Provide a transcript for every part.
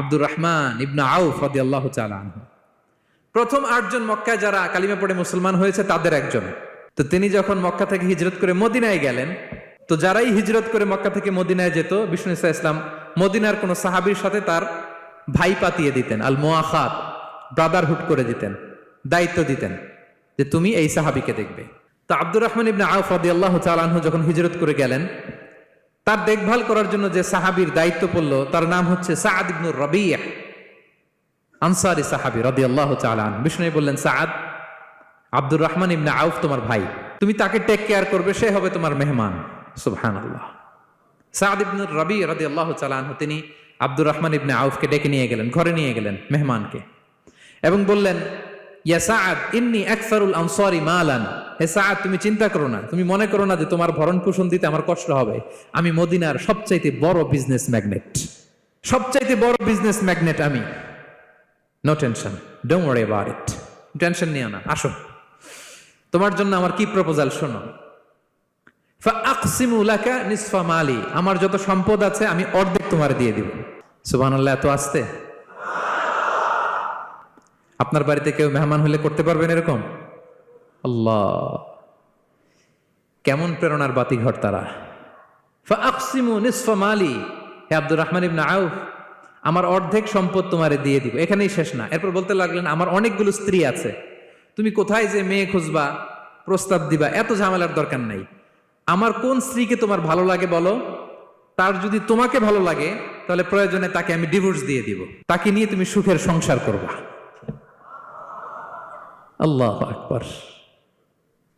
আব্দুর রহমান ইবনা আউফ রদি আল্লাহ প্রথম আটজন মক্কায় যারা কালিমা পড়ে মুসলমান হয়েছে, তাদের একজন। তো তিনি যখন মক্কা থেকে হিজরত করে মদিনায় গেলেন, তো যারাই হিজরত করে মক্কা থেকে মদিনায় যেত, বিষ্ণু ইসা ইসলাম মদিনার কোনো সাহাবীর সাথে তার ভাই পাতিয়ে দিতেন, আল মোয়াখাত ব্রাদারহুড করে দিতেন, দায়িত্ব দিতেন যে তুমি এই সাহাবিকে দেখবে। তো আব্দুর রহমান ইবনে আউফ রদি আল্লাহ আনহু যখন হিজরত করে গেলেন তার দেখভাল করার জন্য যে সাহাবীর দায়িত্ব পড়ল, তার নাম হচ্ছে সাদ ইবনুর রবিয়া আনসারি সাহাবি রদি আল্লাহ চালান বিষ্ণু বললেন সাদ আব্দুর রহমান ইবনে আউফ তোমার ভাই। তুমি তাকে টেক কেয়ার করবে, সে হবে তোমার মেহমান। সুবহান আল্লাহ সাদ ইবনুর রবি রদি আল্লাহ চালান তিনি আব্দুর রহমান ইবনে আউফকে ডেকে নিয়ে গেলেন, ঘরে নিয়ে গেলেন মেহমানকে এবং বললেন, ইয়া সাদ ইন্নি আকসারুল আনসারি মালান। হে সাদ, তুমি চিন্তা করো না। তুমি মনে করো না যে তোমার ভরণ পোষণ দিতে আমার কষ্ট হবে। আমি মদিনার সবচাইতে বড় বিজনেস ম্যাগনেট সবচাইতে বড় বিজনেস ম্যাগনেট আমি। No tension don't worry it tension নিও না। আসো। তোমার জন্য আমার কি প্রপোজাল শোনো। মালি। আমার যত সম্পদ আছে, আমি অর্ধেক তোমার দিয়ে দিব। সুবহানাল্লাহ, এত আসতে? আপনার বাড়িতে কেউ মেহমান হলে করতে পারবেন এরকম? আল্লাহ। কেমন প্রেরণার বাতি ঘর তারা? ফাআকসিমু নিসফা মালি। হে আব্দুর রহমান ইবনে আউফ, আমার অর্ধেক সম্পদ তোমারে দিয়ে দিব। এখানেই শেষ না। এরপর বলতে লাগলেন, আমার অনেকগুলো স্ত্রী আছে। তুমি কোথায় যে মেয়ে খুঁজবা, প্রস্তাব দিবা, এত ঝামেলার দরকার নাই। আমার কোন স্ত্রীকে তোমার ভালো লাগে বলো? তার যদি তোমাকে ভালো লাগে, তাহলে প্রয়োজনে তাকে আমি ডিভোর্স দিয়ে দিব। তাকে নিয়ে তুমি সুখের সংসার করবা। আল্লাহ আকবর।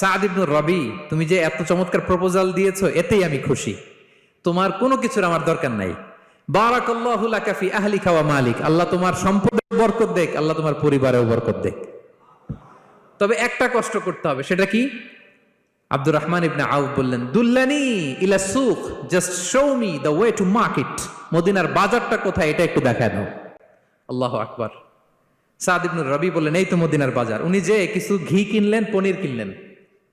সাদ ইবনুর রবি, তুমি যে এত চমৎকার প্রপোজাল দিয়েছ, এতেই আমি খুশি। তোমার কোনো কিছুর আমার দরকার নাই। বারাকাল্লাহু লাকা ফি আহলিকা ওয়া মালিক। আল্লাহ তোমার সম্পদে বরকত দেখ, আল্লাহ তোমার পরিবারেও বরকত দেখ। তবে একটা কষ্ট করতে হবে, সেটা কি? আব্দুর রহমান ইবনে আউফ বললেন, দুল্লানি ইলা সুখ just show me the way to market মদিনার বাজারটা কোথায়, এটা একটু দেখায় দাও আল্লাহ আকবার। সাদ ইবনুর রবি বললেন, এই তো মদিনার বাজার। উনি যে কিছু ঘি কিনলেন, পনির কিনলেন।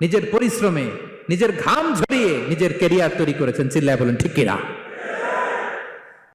নিজের পরিশ্রমে নিজের ঘাম ঝরিয়ে নিজের কেরিয়ার তৈরি করেছেন চিল্লায় বলেন ঠিক কিনা?